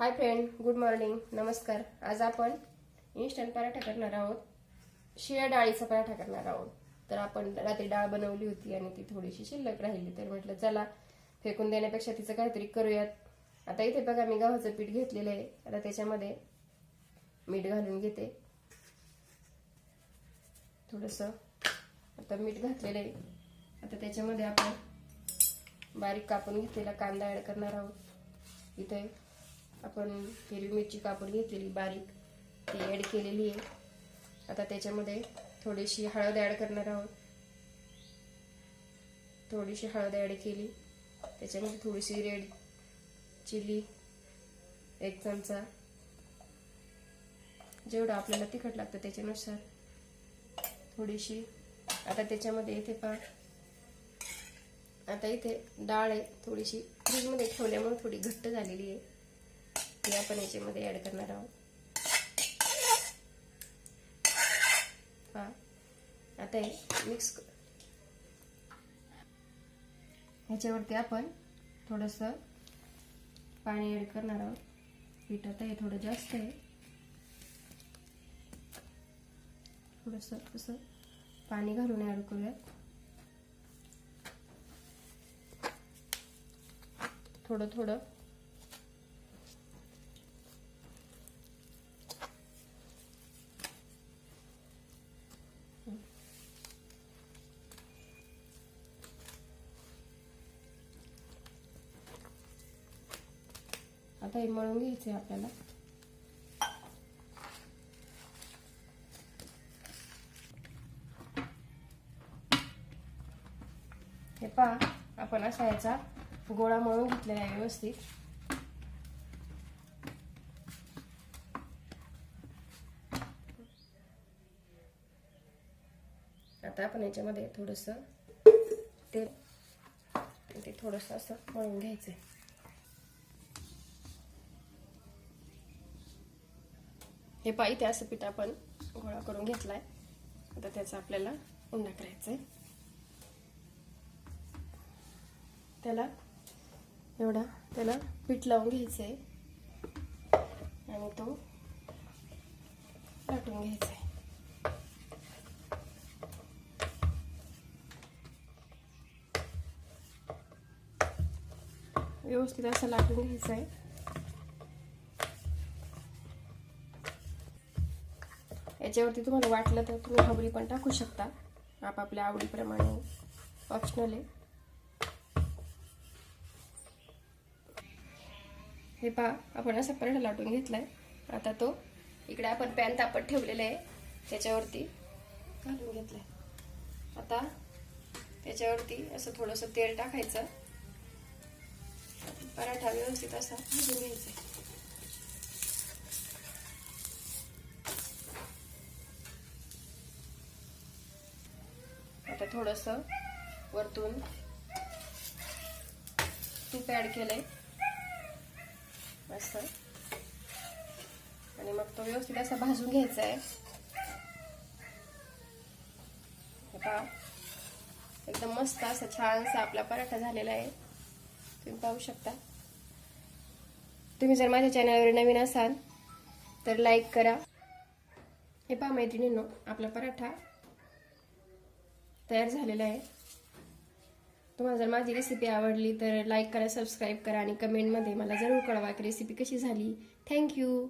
Hi friend good morning. नमस्कार. आज आपण इन्स्टंट पराठा करणार आहोत. शिळ्या डाळीचा पराठा करणार आहोत. तर आपण रात्री डाळ बनवली होती आणि ती थोडीशी शिल्लक राहिली. तर म्हटलं चला फेकून देण्यापेक्षा तिचं काहीतरी करूयात. आता इथे बघा मी गव्हाचं पीठ घेतलेलं आहे. आता त्याच्यामध्ये मीठ घालून घेते. थोडंसं आता मीठ घातलेलं आहे. आता त्याच्यामध्ये आपण बारीक कापून घेतलेला कांदा ॲड करणार आहोत. इथे आपण हिरवी मिरची कापून घेतलेली बारीक. ती ॲड केलेली आहे. आता त्याच्यामध्ये थोडीशी हळद ॲड करणार आहोत. थोडीशी हळद ॲड केली. त्याच्यामध्ये थोडीशी रेड चिली एक चमचा. जेवढं आपल्याला तिखट लागतं त्याच्यानुसार थोडीशी. आता त्याच्यामध्ये इथे पा आता इथे डाळ आहे थोडीशी फ्रीजमध्ये ठेवल्यामुळे थोडी घट्ट झालेली आहे. हे आपण याच्यामध्ये ॲड करणार आहोत. हा. आता हे मिक्स ह्याच्यावरती आपण थोडंसं पाणी ॲड करणार आहोत. पीठ आता हे थोडं जास्त आहे. थोडंसं असं पाणी घालून ॲड करूयात. थोडं थोडं. आता हे मळून घ्यायचं आहे आपल्याला. हे पहा आपण असा याचा गोळा मळून घेतलेला आहे व्यवस्थित. आता आपण याच्यामध्ये थोडस ते थोडस असं मळून घ्यायचंय. हे पायी ते असं पीठ आपण गोळा करून घेतलाय. आता त्याचा आपल्याला उंडा करायचा आहे त्याला एवढा त्याला पीठ लावून घ्यायचं आहे आणि तो लाटून घ्यायचा आहे व्यवस्थित असं लाटून घ्यायचं आहे याच्यावरती तुम्हाला वाटलं तर तुम्ही हबरी पण टाकू शकता. आपापल्या आवडीप्रमाणे ऑप्शनल आहे. हे पहा आपण असा पराठा लाटून घेतलाय. आता तो इकडे आपण पॅन तापत ठेवलेला आहे. त्याच्यावरती घालून घेतलाय. आता त्याच्यावरती असं थोडंसं तेल टाकायचं. पराठा व्यवस्थित असा भाजून घ्यायचा आता थोडस वरतून तूप ऍड केलंय. मस्त. आणि मग तो व्यवस्थित असा भाजून घ्यायचा आहे पहा. एकदम मस्त असं छानसा आपला पराठा झालेला आहे. तुम्ही पाहू शकता. तुम्ही जर माझ्या चॅनलवर नवीन असाल तर लाईक करा. हे पहा मैत्रिणींनो आपला पराठा. तयार झालेला आहे. तुम्हाला जर माझी रेसिपी आवडली तर लाईक करा सबस्क्राईब करा आणि कमेंटमध्ये मला जरूर कळवा की रेसिपी कशी झाली. थँक्यू